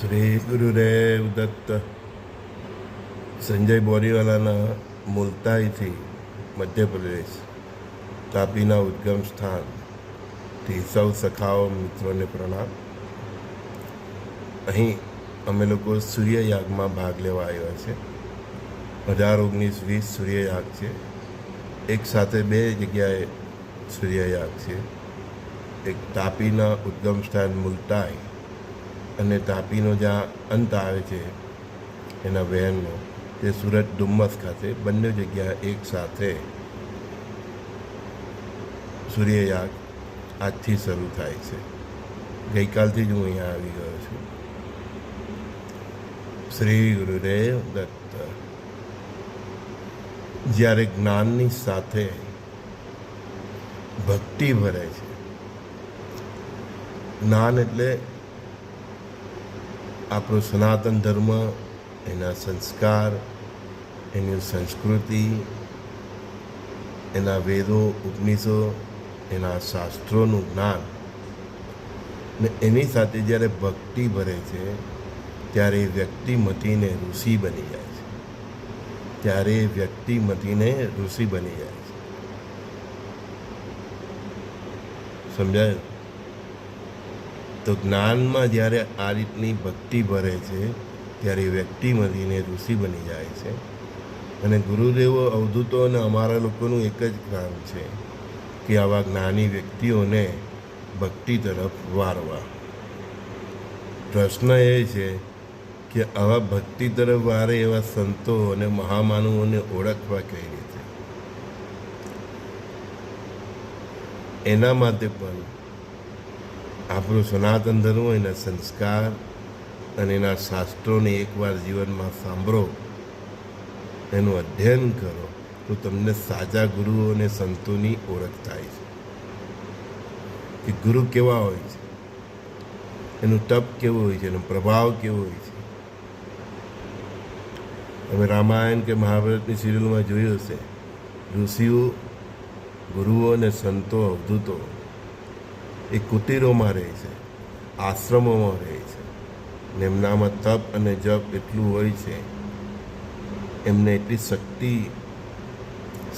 શ્રી ગુરુદેવ દત્ત સંજય બોરીવાલાના મુલતાઈથી મધ્યપ્રદેશ તાપીના ઉદ્ગમ સ્થાનથી સૌ સખાઓ મિત્રોને પ્રણામ. અહીં અમે લોકો સૂર્યયાગમાં ભાગ લેવા આવ્યા છે. અઢાર ઓગણીસ વીસ સૂર્યયાગ છે. એક સાથે બે જગ્યાએ સૂર્યયાગ છે. એક તાપીના ઉદ્ગમ સ્થાન મુલતાઈ અને તાપીનો જ્યાં અંત આવે છે એના વહેણનો તે સુરત ડુમ્મસ ખાતે બંને જગ્યા એક સાથે સૂર્યયાગ આજથી શરૂ થાય છે. ગઈકાલથી જ હું અહીંયા આવી ગયો છું. શ્રી ગુરુદેવ દત્ત. જ્યારે જ્ઞાનની સાથે ભક્તિ ભરે છે. જ્ઞાન એટલે આપણો સનાતન ધર્મ, એના સંસ્કાર, એની સંસ્કૃતિ, એના વેદો, ઉપનિષદો, એના શાસ્ત્રોનું જ્ઞાન. ને એની સાથે જ્યારે ભક્તિ ભરે છે, ત્યારે એ વ્યક્તિ મતીને ઋષિ બની જાય છે. ત્યારે એ વ્યક્તિ મતીને ઋષિ બની જાય છે. સમજાયું? તો જ્ઞાનમાં જ્યારે આ રીતની ભક્તિ ભરે છે, ત્યારે વ્યક્તિ મળીને ઋષિ બની જાય છે. અને ગુરુદેવો, અવધૂતો અને અમારા લોકોનું એક જ કામ છે કે આવા જ્ઞાની વ્યક્તિઓને ભક્તિ તરફ વારવા. પ્રશ્ન એ છે કે આવા ભક્તિ તરફ વારે એવા સંતો અને મહામાનવોને ઓળખવા કઈ રીતે? એના માટે પણ આપણું સનાતન ધર્મ એના સંસ્કાર અને એના શાસ્ત્રોને એકવાર જીવનમાં સાંભળો, એનું અધ્યયન કરો, તો તમને સાચા ગુરુઓ અને સંતોની ઓળખ થાય છે. કે ગુરુ કેવા હોય છે? એનું તપ કેવું હોય છે? એનો પ્રભાવ કેવો હોય છે? તમે રામાયણ કે મહાભારતની સિરિયલમાં જોયું હશે. ઋષિઓ, ગુરુઓ અને સંતો અવધૂતો એ કુટીરોમાં રહે છે, આશ્રમોમાં રહે છે. ને એમનામાં તપ અને જપ એટલું હોય છે, એમને એટલી શક્તિ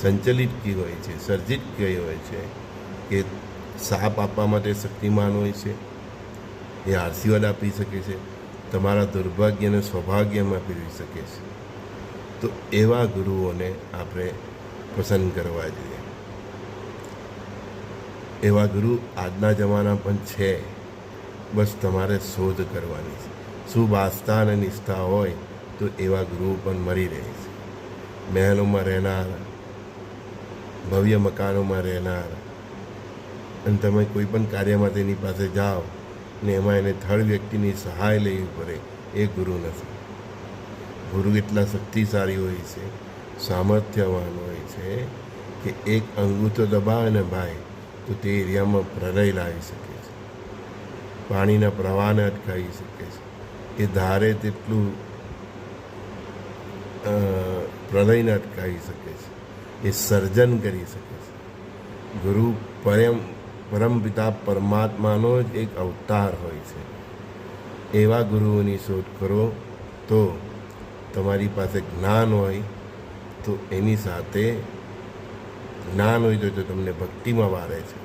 સંચલિત કી હોય છે, સર્જિત કઈ હોય છે, કે સાપ આપવા માટે શક્તિમાન હોય છે, એ આશીર્વાદ આપી શકે છે, તમારા દુર્ભાગ્યને સૌભાગ્યમાં ફેરવી શકે છે. તો એવા ગુરુઓને આપણે પસંદ કરવા જોઈએ. એવા ગુરુ આજના જમાના પણ છે. બસ તમારે શોધ કરવાની છે. શુભ આસ્થા અને નિષ્ઠા હોય તો એવા ગુરુ પણ મળી રહે છે. મહેલોમાં રહેનાર, ભવ્ય મકાનોમાં રહેનાર અને તમે કોઈ પણ કાર્યમાં તેની પાસે જાઓ ને એમાં એને થર્ડ વ્યક્તિની સહાય લેવી પડે એ ગુરુ નથી. ગુરુ એટલા શક્તિશાળી હોય છે, સામર્થ્યવાન હોય છે કે એક અંગૂઠો દબાવે ને ભાઈ તો તે એરિયામાં પ્રલય લાવી શકે છે. પાણીના પ્રવાહને અટકાવી શકે છે. એ ધારે તેટલું પ્રલયને અટકાવી શકે છે. એ સર્જન કરી શકે છે. ગુરુ પરમ, પરમપિતા પરમાત્માનો જ એક અવતાર હોય છે. એવા ગુરુઓની શોધ કરો તો તમારી પાસે જ્ઞાન હોય તો એની સાથે જ્ઞાન હોય તો તમને ભક્તિમાં વારે છે.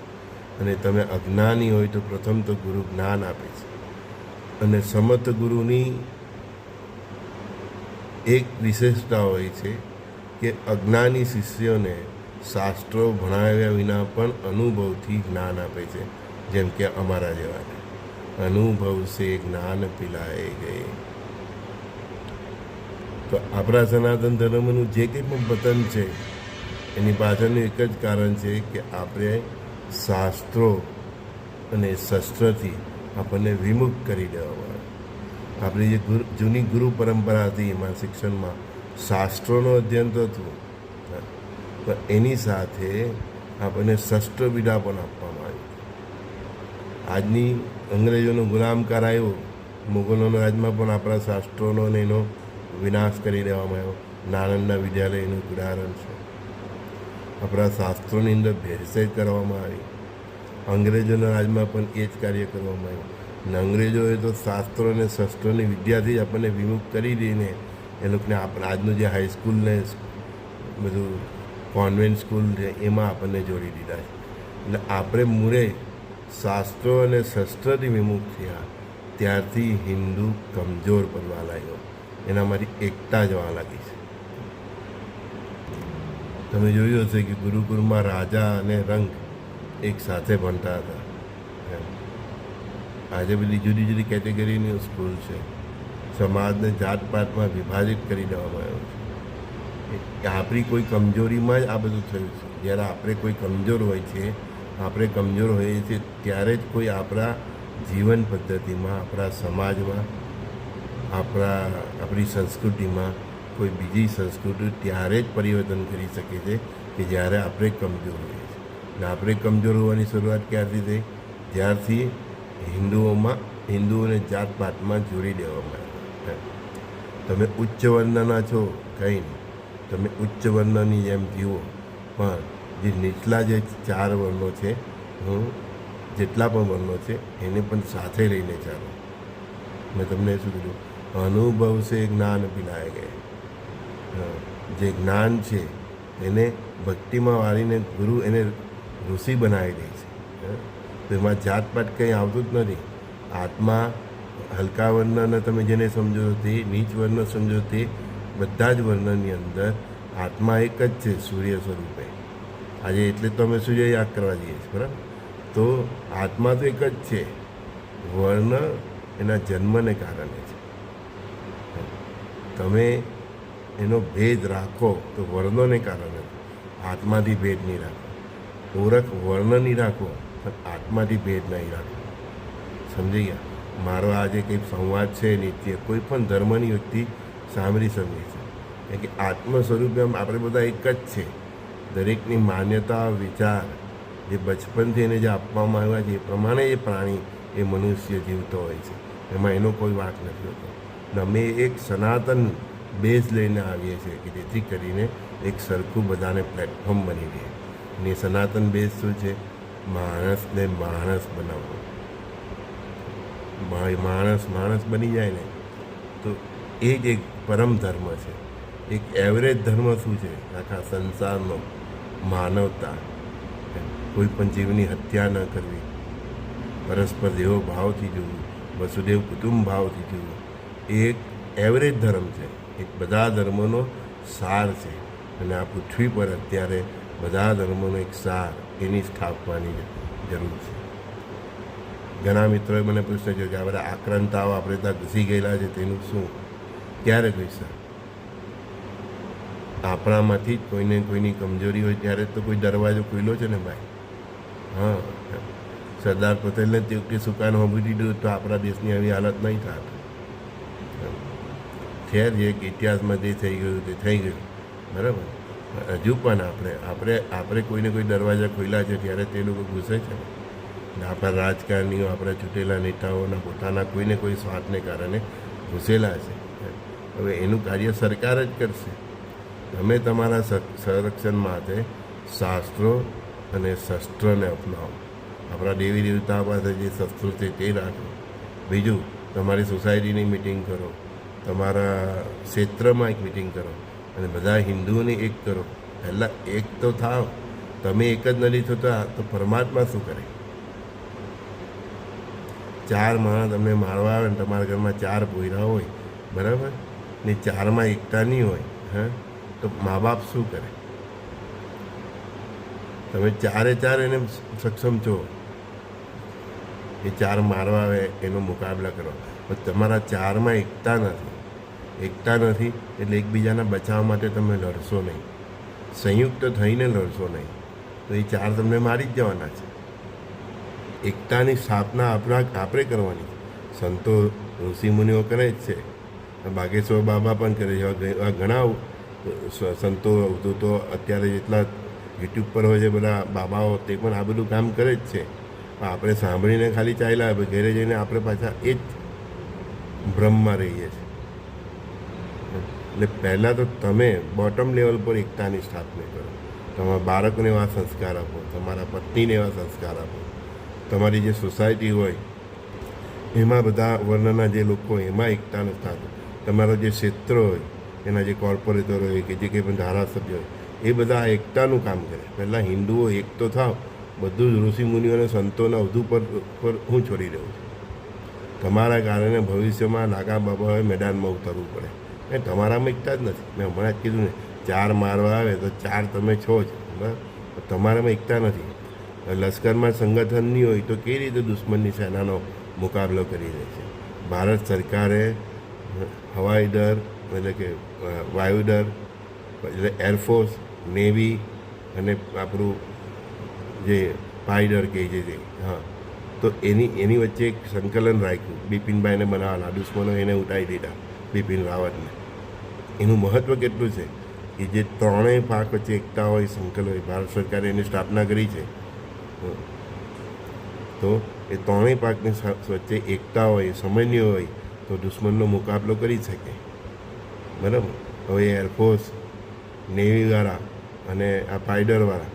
અને તમે અજ્ઞાની હોય તો પ્રથમ તો ગુરુ જ્ઞાન આપે છે. અને સમર્થ ગુરુની એક વિશેષતા હોય છે કે અજ્ઞાની શિષ્યોને શાસ્ત્રો ભણાવ્યા વિના પણ અનુભવથી જ્ઞાન આપે છે, જેમ કે અમારા જેવાને અનુભવ સે જ્ઞાન પિલાએ ગયે. તો આપણા સનાતન ધર્મનું જે કંઈ પણ વતન છે એની પાછળનું એક જ કારણ છે કે આપણે શાસ્ત્રો અને શસ્ત્રથી આપણને વિમુખ કરી દેવામાં આવે. આપણી જે ગુરુ, જૂની ગુરુ પરંપરા હતી, એમાં શિક્ષણમાં શાસ્ત્રોનું અધ્યયન તો હતું. પણ એની સાથે આપણને શસ્ત્ર વિદા પણ આપવામાં આવી. આજની અંગ્રેજોનો ગુલામ આવ્યો, મુગલોના રાજમાં પણ આપણા શાસ્ત્રોનો અને એનો વિનાશ કરી દેવામાં આવ્યો. નાણંદના વિદ્યાલયનું ઉદાહરણ છે. આપણા શાસ્ત્રોની અંદર ભેળસેળ કરવામાં આવી. અંગ્રેજોના રાજમાં પણ એ જ કાર્ય કરવામાં આવ્યું. અને અંગ્રેજોએ તો શાસ્ત્રો અને શસ્ત્રોની વિદ્યાથી જ આપણને વિમુખ કરી દઈને એ લોકોને આપણે આજનું જે હાઈસ્કૂલ ને બધું કોન્વેન્ટ સ્કૂલ છે, એમાં આપણને જોડી દીધા છે. એટલે આપણે મૂળે શાસ્ત્રો અને શસ્ત્રથી વિમુખ થયા, ત્યારથી હિન્દુ કમજોર પડવા લાગ્યો. એનામાંથી એકતા જવા લાગી છે. તમે જોયું હશે કે ગુરુકુળમાં રાજા અને રંગ એક સાથે ભણતા હતા. આજે બધી જુદી જુદી કેટેગરીની સ્કૂલ છે. સમાજને જાત પાતમાં વિભાજિત કરી દેવામાં આવ્યો છે. આપણી કોઈ કમજોરીમાં જ આ બધું થયું છે. જ્યારે આપણે કોઈ કમજોર હોય છે, આપણે કમજોર હોઈએ છીએ, ત્યારે જ કોઈ આપણા જીવન પદ્ધતિમાં, આપણા સમાજમાં, આપણા, આપણી સંસ્કૃતિમાં કોઈ બીજી સંસ્કૃતિ ત્યારે જ પરિવર્તન કરી શકે છે કે જ્યારે આપણે કમજોર હોઈએ છીએ. અને આપણે કમજોર હોવાની શરૂઆત ક્યારથી થઈ? જ્યારથી હિન્દુઓમાં, હિન્દુઓને જાત પાતમાં જોડી દેવામાં આવ્યા તમે ઉચ્ચ વર્ણના છો કંઈ નહીં. તમે ઉચ્ચ વર્ણની જેમ જીવો પણ જે નીચલા જે ચાર વર્ણો છે, હું જેટલા પણ વર્ણો છે, એને પણ સાથે લઈને ચાલો. મેં તમને શું કીધું? અનુભવ છે જ્ઞાન પિલાય ગયા. જે જ્ઞાન છે, એને ભક્તિમાં વાળીને ગુરુ એને ઋષિ બનાવી દે છે. તો એમાં જાતપાત કંઈ આવતું જ નથી. આત્મા હલકા વર્ણને તમે જેને સમજો તે, નીચ વર્ણ સમજો તે, બધા જ વર્ણની અંદર આત્મા એક જ છે સૂર્ય સ્વરૂપે. આજે એટલે તો અમે સૂર્ય યાદ કરવા જઈએ છીએ, બરાબર? તો આત્મા તો એક જ છે. વર્ણ એના જન્મને કારણે છે. તમે એનો ભેદ રાખો તો વર્ણોને કારણે આત્માથી ભેદ નહીં રાખો. ઓળખ નહીં રાખો, પણ આત્માથી ભેદ નહીં રાખો. સમજી ગયા મારો આજે કંઈક સંવાદ છે, નિત્ય. કોઈ પણ ધર્મની વ્યક્તિ સાંભળી શકે છે. કારણ કે આત્મ સ્વરૂપે આમ આપણે બધા એક જ છે. દરેકની માન્યતા, વિચાર, જે બચપનથી એને જે આપવામાં આવ્યા છે, એ પ્રમાણે એ પ્રાણી, એ મનુષ્ય જીવતો હોય છે. એમાં એનો કોઈ વાંક નથી હોતો. અમે એક સનાતન બેઝ લઈને આવીએ છીએ કે જેથી કરીને એક સરખું બધાને પ્લેટફોર્મ બની રહે. ને સનાતન બેઝ શું છે? માણસને માણસ બનાવવો. માણસ માણસ બની જાય ને, તો એ જ એક પરમ ધર્મ છે. એક એવરેજ ધર્મ શું છે? આખા સંસારનો માનવતા. કોઈ પણ જીવની હત્યા ન કરવી. પરસ્પર દેવો ભાવથી જોવું, વસુદેવ કુટુંબ ભાવથી જોવું, એ એક એવરેજ ધર્મ છે. એક બધા ધર્મોનો સાર છે. અને આ પૃથ્વી પર અત્યારે બધા ધર્મોનો એક સાર એની સ્થાપવાની જરૂર છે. ઘણા મિત્રોએ મને પ્રશ્ન કર્યો કે આપણે આક્રાંતાઓ આપણે ત્યાં ઘૂસી ગયેલા છે, તેનું શું? ક્યારે ઘૂસ્યા આપણામાંથી જ કોઈને કોઈની કમજોરી હોય ત્યારે તો કોઈ દરવાજો ખુલ્લો છે ને ભાઈ? હા. સરદાર પટેલને તે કે સુકાન હોબી દીધું તો આપણા દેશની આવી હાલત નહીં થાત. ખેર જે એક ઇતિહાસમાં જે થઈ ગયું તે થઈ ગયું. બરાબર? હજુ પણ આપણે આપણે આપણે કોઈને કોઈ દરવાજા ખોલ્યા છે ત્યારે તે લોકો ઘૂસે છે ને. આપણા રાજકારણીઓ, આપણા ચૂંટેલા નેતાઓના પોતાના કોઈને કોઈ સ્વાર્થને કારણે ઘૂસેલા છે. હવે એનું કાર્ય સરકાર જ કરશે. તમે તમારા સંરક્ષણ માટે શાસ્ત્રો અને શસ્ત્રને અપનાવો. આપણા દેવી દેવતા પાસે જે શસ્ત્રો છે તે રાખો. બીજું, તમારી સોસાયટીની મિટિંગ કરો. તમારા ક્ષેત્રમાં એક મિટિંગ કરો અને બધા હિન્દુઓને એક કરો. પહેલાં એક તો થાવ. તમે એક જ નથી થતા તો પરમાત્મા શું કરે? ચાર માણસ તમને મારવા આવે ને તમારા ઘરમાં ચાર ભોયરા હોય, બરાબર? ને ચારમાં એકતા નહીં હોય, હા? તો મા બાપ શું કરે? તમે ચારે ચાર એને સક્ષમ છો. એ ચાર મારવા આવે એનો મુકાબલા કરો. પણ તમારા ચારમાં એકતા નથી. એકતા નથી એટલે એકબીજાના બચાવ માટે તમે લડશો નહીં. સંયુક્ત થઈને લડશો નહીં. તો એ ચાર તમને મારી જ જવાના છે. એકતાની સ્થાપના આપણા આપણે કરવાની સંતો ઋષિમુનિઓ કરે જ છે. બાગેશ્વર બાબા પણ કરે છે. એવા ઘણા સંતો, અવધૂતો અત્યારે જેટલા યુટ્યુબ પર હોય છે, બધા બાબાઓ તે પણ આ બધું કામ કરે જ છે. આપણે સાંભળીને ખાલી ચાલ્યા ઘરે જઈને આપણે પાછા એ જ ભ્રમમાં રહીએ છીએ. એટલે પહેલાં તો તમે બોટમ લેવલ પર એકતાની સ્થાપના કરો. તમારા બાળકોને એવા સંસ્કાર આપો, તમારા પત્નીને એવા સંસ્કાર આપો. તમારી જે સોસાયટી હોય, એમાં બધા વર્ણના જે લોકો એમાં એકતાનો સ્થાન તમારો જે ક્ષેત્ર હોય, એના જે કોર્પોરેટર હોય કે જે કંઈ પણ ધારાસભ્ય હોય, એ બધા એકતાનું કામ કરે. પહેલાં હિન્દુઓ એક તો થાવ, બધું જ ઋષિમુનિઓ અને સંતોના અવધુ પર પર હું છોડી રહ્યો છું. તમારા કારણે ભવિષ્યમાં નાગા બાબાએ મેદાનમાં ઉતરવું પડે. એ તમારામાં એકતા જ નથી. મેં હમણાં જ કીધું ને ચાર મારવા આવે તો ચાર તમે છો જ. બરાબર તમારામાં એકતા નથી. લશ્કરમાં સંગઠન નહીં હોય તો કેવી રીતે દુશ્મનની સેનાનો મુકાબલો કરી રહે છે? ભારત સરકારે હવાઈ દળ એટલે કે અ, વાયુ દળ એટલે એરફોર્સ નેવી અને આપણું જે પાઈડર કહે છે તે હા. તો એની એની વચ્ચે એક સંકલન રાખ્યું. બિપિનભાઈને બનાવવાના દુશ્મનો એને ઉડાવી દીધા બિપિન રાવતને. એનું મહત્ત્વ કેટલું છે? કે જે ત્રણેય પાક વચ્ચે એકતા હોય, સંકલ હોય, ભારત સરકારે એની સ્થાપના કરી છે. તો એ ત્રણેય પાકની વચ્ચે એકતા હોય, સમન્વય હોય, તો દુશ્મનનો મુકાબલો કરી શકે. બરાબર? હવે એરફોર્સ, નેવીવાળા અને આ ફાઇડરવાળા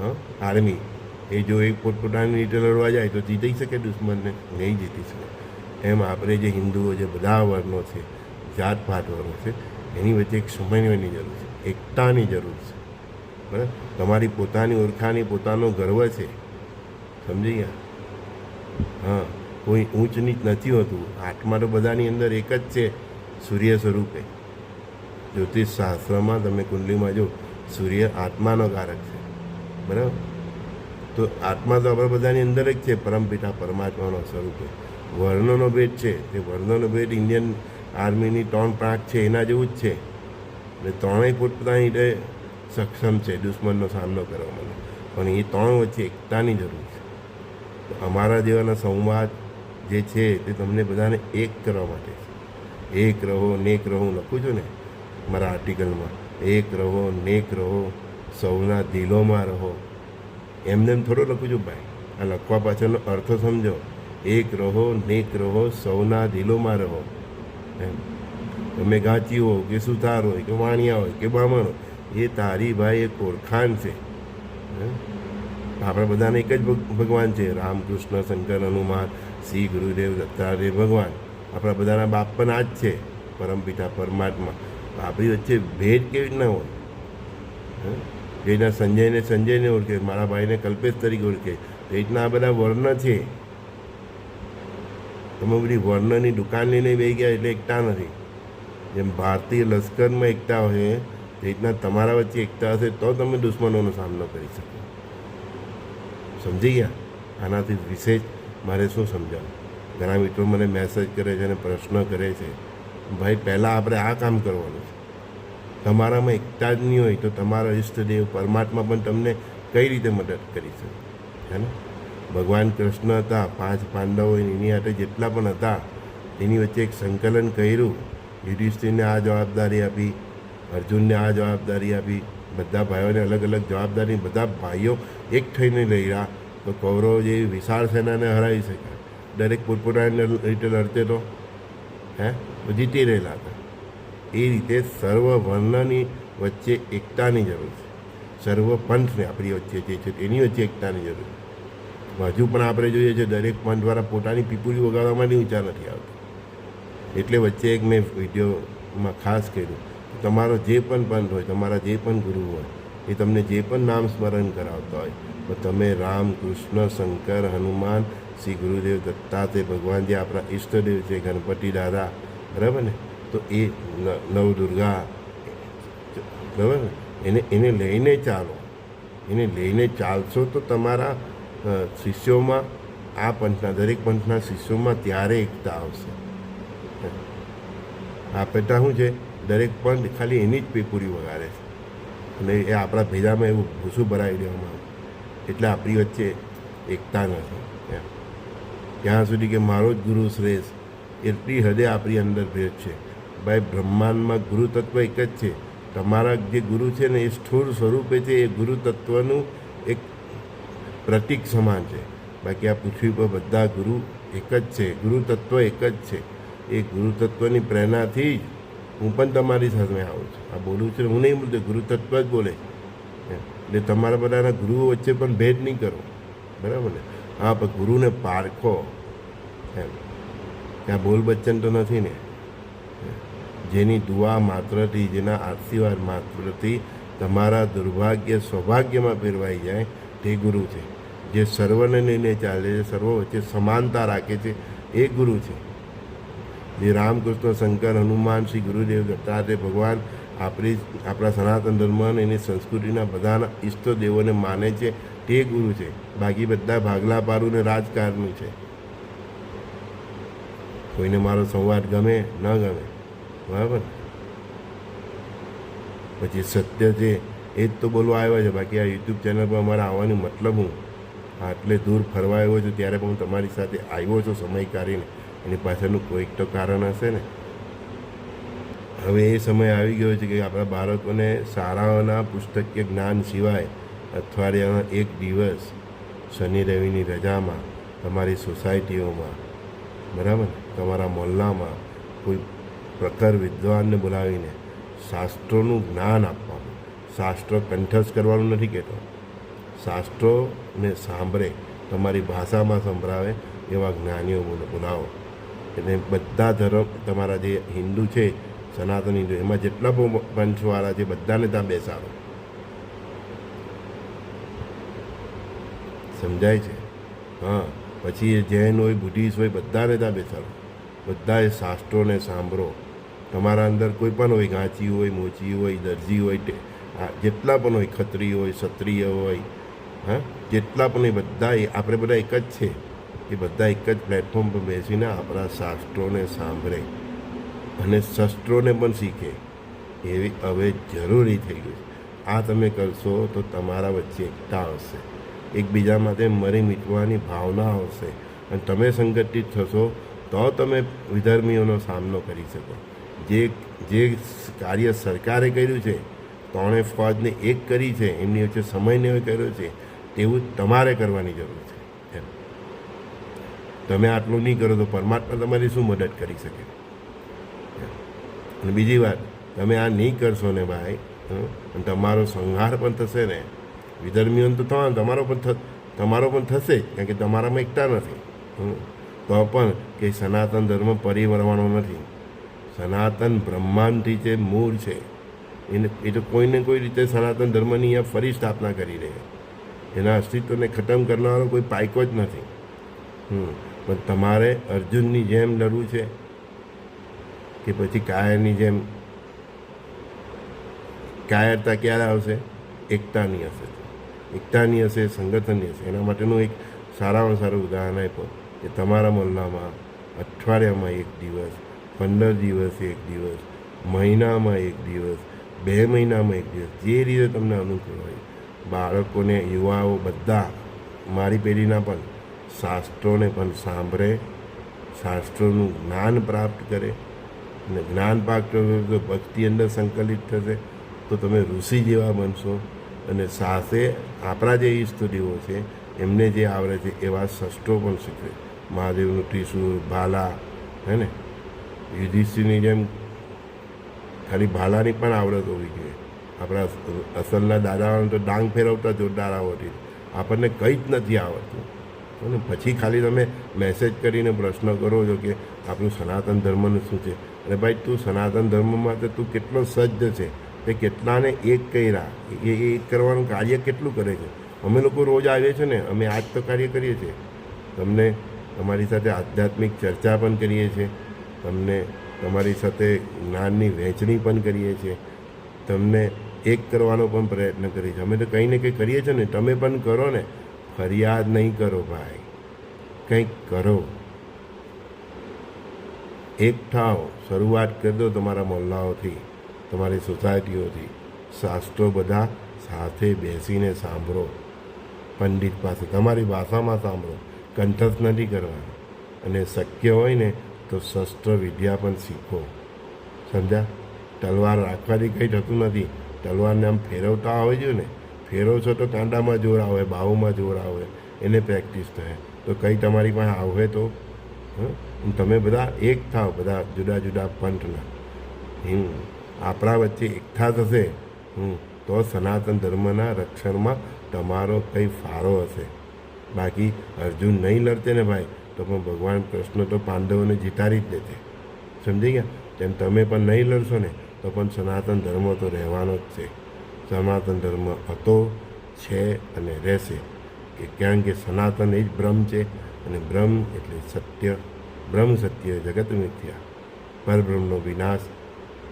હા, આર્મી, એ જો એક પોતપોતાની રીતે લડવા જાય, તો જીતી શકે દુશ્મનને? નહીં જીતી શકે. એમ આપણે જે હિન્દુઓ જે બધા વર્ણો છે જાત પાત વર્ણો છે એની વચ્ચે એક સમન્વયની જરૂર છે, એકતાની જરૂર છે. બરાબર? તમારી પોતાની ઓળખાની, પોતાનો ગર્વ છે. સમજી ગયા? હા, કોઈ ઊંચ નીચ નથી હોતું. આત્મા તો બધાની અંદર એક જ છે, સૂર્ય સ્વરૂપે. જ્યોતિષ શાસ્ત્રમાં તમે કુંડલીમાં જો સૂર્ય આત્માનો કારક છે. બરાબર? તો આત્મા તો આપણા બધાની અંદર જ છે, પરમપિતા પરમાત્માનો સ્વરૂપે વર્ણનો ભેદ છે. તે વર્ણનો ભેદ ઇન્ડિયન આર્મીની ત્રણ પાંખ છે, એના જેવું જ છે. એટલે ત્રણેય પોતપોતાની રીતે સક્ષમ છે, દુશ્મનનો સામનો કરવા માટે. પણ એ ત્રણ વચ્ચે એકતાની જરૂર છે. અમારા જેવાના સંવાદ જે છે, તે તમને બધાને એક કરવા માટે છે. એક રહો, નેક રહો, હું લખું છું ને, મારા આર્ટિકલમાં. એક રહો, નેક રહો, સૌના દિલોમાં રહો. એમને એમ થોડો લખું છું ભાઈ. આ લખવા પાછળનો અર્થ સમજો. એક રહો, નેક રહો, સૌના દિલોમાં રહો. એમ. તમે ગાંચી હો કે સુથાર હોય કે વાણિયા હોય કે બ્રાહ્મણ હોય, એ તારી ભાઈ એક ઓળખાણ છે? આપણે બધાને એક જ ભગ- ભગવાન છે. રામકૃષ્ણ, શંકર, હનુમાન, શ્રી ગુરુદેવ, દત્તાત્રેય ભગવાન. આપણા બધાના બાપ પણ આ જ છે પરમપિતા પરમાત્મા. આપણી વચ્ચે ભેદ કેવી રીતના હોય? જેના સંજયને સંજયને ઓળખે, મારા ભાઈને કલ્પેશ તરીકે ઓળખે. એ રીતના આ બધા વર્ણ છે. તમે બધી વર્ણની દુકાન લઈને બે ગયા એટલે એકતા નથી. જેમ ભારતીય લશ્કરમાં એકતા હોય, તે રીતના તમારા વચ્ચે એકતા હશે તો તમે દુશ્મનોનો સામનો કરી શકો. સમજી ગયા? આનાથી વિશેષ મારે શું સમજાવું? ઘણા મિત્રો મને મેસેજ કરે છે અને પ્રશ્ન કરે છે, ભાઈ, પહેલાં આપણે આ કામ કરવાનું છે. તમારામાં એકતા જ નહીં હોય તો તમારો ઈષ્ટદેવ પરમાત્મા પણ તમને કઈ રીતે મદદ કરી શકે? હે ને? ભગવાન કૃષ્ણ હતા, પાંચ પાંડવો એની હાથે જેટલા પણ હતા, એની વચ્ચે એક સંકલન કર્યું. યુધિષ્ઠિરને આ જવાબદારી આપી, અર્જુનને આ જવાબદારી આપી. બધા ભાઈઓને અલગ અલગ જવાબદારી, બધા ભાઈઓ એક થઈને લઈ રહ્યા તો કૌરવો જેવી વિશાળ સેનાને હરાવી શક્યા. દરેક પોતપોતાની રીતે લડતે તો, હે? જીતી રહેલા હતા. એ રીતે સર્વ વર્ણની વચ્ચે એકતાની જરૂર છે. સર્વ પંથને આપણી વચ્ચે જે છે, એની વચ્ચે એકતાની જરૂર છે. હજુ પણ આપણે જોઈએ છે, દરેક પંથ દ્વારા પોતાની પીપુરી વગાડવામાં ઊંચા નથી આવતી. એટલે વચ્ચે એક મેં વિડીયોમાં ખાસ કર્યું, તમારો જે પણ પંથ હોય, તમારા જે પણ ગુરુ હોય, એ તમને જે પણ નામ સ્મરણ કરાવતા હોય, તો તમે રામ કૃષ્ણ શંકર હનુમાન શ્રી ગુરુદેવ દત્તા તે ભગવાન જે આપણા ઈષ્ટદેવ છે, ગણપતિ દાદા, બરાબર ને? તો એ નવદુર્ગા, બરાબર ને? એને એને લઈને ચાલો. એને લઈને ચાલશો તો તમારા શિષ્યોમાં, આ પંથના, દરેક પંથના શિષ્યોમાં ત્યારે એકતા આવશે. આ પેટા શું છે? દરેક પંથ ખાલી એની જ પેપુરી વગાડે છે. અને એ આપણા ભેજામાં એવું ભૂસું ભરાવી દેવામાં આવે. એટલે આપણી વચ્ચે એકતા નથી. ત્યાં સુધી કે મારો જ ગુરુ શ્રેષ્ઠ, એટલી હદે આપણી અંદર ભેદ છે. ભાઈ, બ્રહ્માંડમાં ગુરુ તત્વ એક જ છે. તમારા જે ગુરુ છે ને, એ સ્થૂળ સ્વરૂપે છે એ ગુરુ તત્વનું એક પ્રતીક સમાન છે. બાકી આ પૃથ્વી પર બધા ગુરુ એક જ છે. ગુરુ તત્વ એક જ છે. એ ગુરુ તત્વની પ્રેરણાથી જ હું પણ તમારી સામે આવું છું. આ બોલું છું હું નહીં બોલતો ગુરુ તત્વ જ બોલે. એટલે તમારા બધાના ગુરુઓ વચ્ચે પણ ભેદ નહીં કરો. બરાબર ને? હા પણ ગુરુને પારખો. એમ. ત્યાં બોલ બચ્ચન તો નથી ને? જેની દુઆ માત્રથી, જેના આશીર્વાદ માત્રથી તમારા દુર્ભાગ્ય સૌભાગ્યમાં ફેરવાઈ જાય. તે ગુરુ છે. જે સર્વને લઈને ચાલે છે, સર્વ વચ્ચે સમાનતા રાખે છે, એ ગુરુ છે. જે રામકૃષ્ણ, શંકર, હનુમાન, શ્રી ગુરુદેવ, દત્તાત્રેય ભગવાન આપણી, આપણા સનાતન ધર્મ અને એની સંસ્કૃતિના બધાના ઈષ્ટદેવોને માને છે, તે ગુરુ છે. બાકી બધા ભાગલા પારું ને રાજકારણી છે. કોઈને મારો સંવાદ ગમે, ન ગમે. બરાબર? પછી સત્ય છે. એ જ તો બોલવા આવ્યા છે. બાકી આ યુટ્યુબ ચેનલ પર અમારે આવવાનો મતલબ હું આટલે દૂર ફરવા આવ્યો છું, ત્યારે પણ હું તમારી સાથે આવ્યો છું સમય કાઢીને. એની પાછળનું કોઈક તો કારણ હશે ને? હવે એ સમય આવી ગયો છે કે આપણા બાળકોને શાળાઓના પુસ્તકીય જ્ઞાન સિવાય અઠવાડિયાના એક દિવસ શનિ રવિની રજામાં તમારી સોસાયટીઓમાં, બરાબર, તમારા મોહલ્લામાં કોઈ પ્રખર વિદ્વાનને બોલાવીને શાસ્ત્રોનું જ્ઞાન આપવાનું. શાસ્ત્રો કંઠસ્થ કરવાનું નથી કહેતો. શાસ્ત્રોને સાંભળે, તમારી ભાષામાં સંભળાવે એવા જ્ઞાનીઓ બોલો, બોલાવો. એટલે બધા ધર્મ તમારા જે હિન્દુ છે, સનાતન હિન્દુ એમાં જેટલા પણ પંચવાળા છે, બધાને ત્યાં બેસાડો. સમજાય છે? હા. પછી એ જૈન હોય, બુદ્ધિસ્ટ હોય, બધાને ત્યાં બેસાડો. બધા એ શાસ્ત્રોને સાંભળો. તમારા અંદર કોઈ પણ હોય, ગાંચી હોય, મોચી હોય, દરજી હોય જેટલા પણ હોય ખત્રી હોય, ક્ષત્રિય હોય, હા, જેટલા પણ એ બધા આપણે બધા એક જ છે. એ બધા એક જ પ્લેટફોર્મ પર બેસીને આપણા શાસ્ત્રોને સાંભળે અને શસ્ત્રોને પણ શીખે. એવી હવે જરૂરી થઈ ગયું છે. આ તમે કરશો તો તમારા વચ્ચે એકતા આવશે એકબીજા માટે મરી મીટવાની ભાવના આવશે અને તમે સંગઠિત થશો તો તમે વિધર્મીઓનો સામનો કરી શકો. જે જે કાર્ય સરકારે કર્યું છે ત્રણે ફોજને એક કરી છે, એમની વચ્ચે સમયને કર્યો છે, તેવું તમારે કરવાની જરૂર છે. એમ તમે આટલું નહીં કરો તો પરમાત્મા તમારી શું મદદ કરી શકે? અને બીજી વાત, તમે આ નહીં કરશો ને ભાઈ અને તમારો સંહાર પણ થશે ને. વિધર્મીઓને તો થવાનો તમારો પણ તમારો પણ થશે, કારણ કે તમારામાં એકતા નથી. તો પણ કે સનાતન ધર્મ પરિવરવાનો નથી. સનાતન બ્રહ્માંડથી જે મૂળ છે એને, એ તો કોઈને કોઈ રીતે સનાતન ધર્મની અહીંયા ફરી સ્થાપના કરી રહે એના અસ્તિત્વને ખતમ કરનારો કોઈ પાયકો જ નથી. પણ તમારે અર્જુનની જેમ લડવું છે કે પછી કાયરની જેમ? કાયરતા ક્યારે આવશે? એકતાની હશે. એકતાની હશે, સંગઠનની હશે. એના માટેનું એક સારામાં સારું ઉદાહરણ આપ્યો કે તમારા મોહલ્લામાં અઠવાડિયામાં એક દિવસ, પંદર દિવસ એક દિવસ, મહિનામાં એક દિવસ બે મહિનામાં એક દિવસ. જે રીતે તમને અનુકૂળ હોય. બાળકોને, યુવાઓ બધા મારી પેઢીના પણ શાસ્ત્રોને પણ સાંભળે, શાસ્ત્રોનું જ્ઞાન પ્રાપ્ત કરે અને જ્ઞાન પ્રાપ્ત તો ભક્તિ અંદર સંકલિત થશે. તો તમે ઋષિ જેવા બનશો અને સાથે આપણા જે ઈષ્ટદેવો છે, એમને જે આવડે છે, એવા શસ્ત્રો પણ શીખવે. મહાદેવનું ત્રિશુર ભાલા, હે ને? યુધિષ્ઠિરની જેમ ખાલી ભાલાની પણ આવડત હોવી જોઈએ. આપણા અસલના દાદાઓને તો ડાંગ ફેરવતા જોરદાર આવડતી આપણને કંઈ જ નથી આવડતું. અને પછી ખાલી તમે મેસેજ કરીને પ્રશ્ન કરો છો કે આપણું સનાતન ધર્મનું શું છે? અને ભાઈ, તું સનાતન ધર્મમાં તો તું કેટલો સજ્જ છે? તે કેટલાને એક કર્યા? એ એક કરવાનું કાર્ય કેટલું કરે છે? અમે લોકો રોજ આવીએ છીએ ને, અમે આજ તો કાર્ય કરીએ છીએ. તમને તમારી સાથે આધ્યાત્મિક ચર્ચા પણ કરીએ છીએ. તમને તમારી સાથે જ્ઞાનની વહેંચણી પણ કરીએ છીએ. તમને એક કરવાનો પણ પ્રયત્ન કરીએ છીએ. અમે તો કંઈ ને કંઈ કરીએ છીએ ને, તમે પણ કરો ને. ફરિયાદ નહીં કરો ભાઈ. કંઈક કરો. એક થાવ શરૂઆત કરી દો તમારા મહોલ્લાઓથી, તમારી સોસાયટીઓથી. શાસ્ત્રો બધા સાથે બેસીને સાંભળો. પંડિત પાસે, તમારી ભાષામાં સાંભળો. કંઠસ્થ નથી કરવાનું. અને શક્ય હોય ને તો શસ્ત્ર વિદ્યા પણ શીખો. સમજ્યા? તલવાર રાખવાથી કંઈ થતું નથી. તલવારને આમ ફેરવતા આવે છે ને ફેરવશો તો કાંડામાં જોર આવે બાહુમાં જોર આવે, એને પ્રેક્ટિસ થાય. તો કંઈ તમારી પાસે આવે તો? હં? તમે બધા એક થાવ, બધા જુદા જુદા પંથના. હમ, આપણા વચ્ચે એકઠા થશે. હમ, તો સનાતન ધર્મના રક્ષણમાં તમારો કંઈ ફાળો હશે. બાકી અર્જુન નહીં લડતે ને ભાઈ. તો પણ ભગવાન કૃષ્ણ તો પાંડવોને જીતાડી જ દેતે. સમજી ગયા? તેમ તમે પણ નહીં લડશો ને, તો પણ સનાતન ધર્મ તો રહેવાનો જ છે. સનાતન ધર્મ હતો, છે અને રહેશે. કે કારણ કે સનાતન એ જ બ્રહ્મ છે અને બ્રહ્મ એટલે સત્ય. બ્રહ્મ સત્ય જગત મિથ્યા. પરબ્રહ્મનો વિનાશ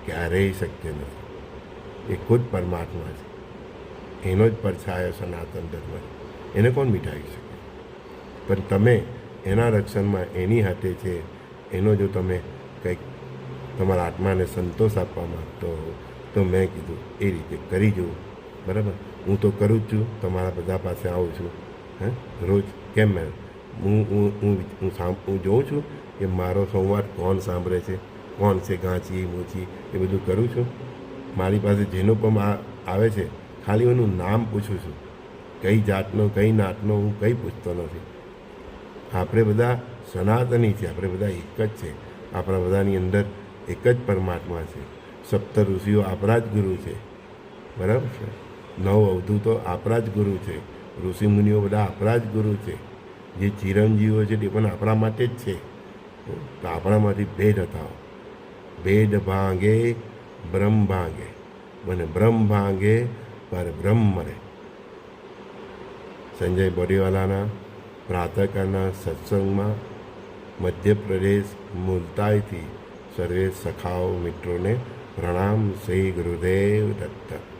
ક્યારેય શક્ય નથી. એ ખુદ પરમાત્મા છે. એનો જ પરછાયો સનાતન ધર્મ એને કોણ મિટાવી શકે? પણ તમે એના રક્ષણમાં એની હાથે છે, એનો જો તમે કંઈક તમારા આત્માને સંતોષ આપવા માગતો હો, તો મેં કીધું, એ રીતે કરી જુઓ. બરાબર? હું તો કરું જ છું, તમારા બધા પાસે આવું છું, હે? રોજ. કેમ મેં હું હું હું હું હું જોઉં છું કે મારો સંવાદ કોણ સાંભળે છે, કોણ છે ગાંચી, મોચી, એ બધું કરું છું. મારી પાસે જેનો પણ આવે છે, ખાલી એનું નામ પૂછું છું. કઈ જાતનો, કઈ નાતનો, હું કંઈ પૂછતો નથી. આપણે બધા સનાતની છે, આપણે બધા એક જ છે. આપણા બધાની અંદર એક જ પરમાત્મા છે. સપ્ત ઋષિઓ આપણા જ ગુરુ છે. બરાબર છે? નવ અવધૂતો આપણા જ ગુરુ છે. ઋષિ મુનિઓ બધા આપણા જ ગુરુ છે. જે ચિરંજીવો છે તે પણ આપણા માટે જ છે. તો આપણામાંથી ભેદ હતા ભેદ ભાંગે બ્રહ્મ ભાંગે. મને બ્રહ્મ ભાંગે, પર બ્રહ્મ મરે. સંજય બોરીવાલાના પ્રાતઃકાળના સત્સંગમાં મધ્યપ્રદેશ મુલતાઈથી સર્વે સખાઓ મિત્રોને પ્રણામ શ્રી ગુરુદેવ દત્ત.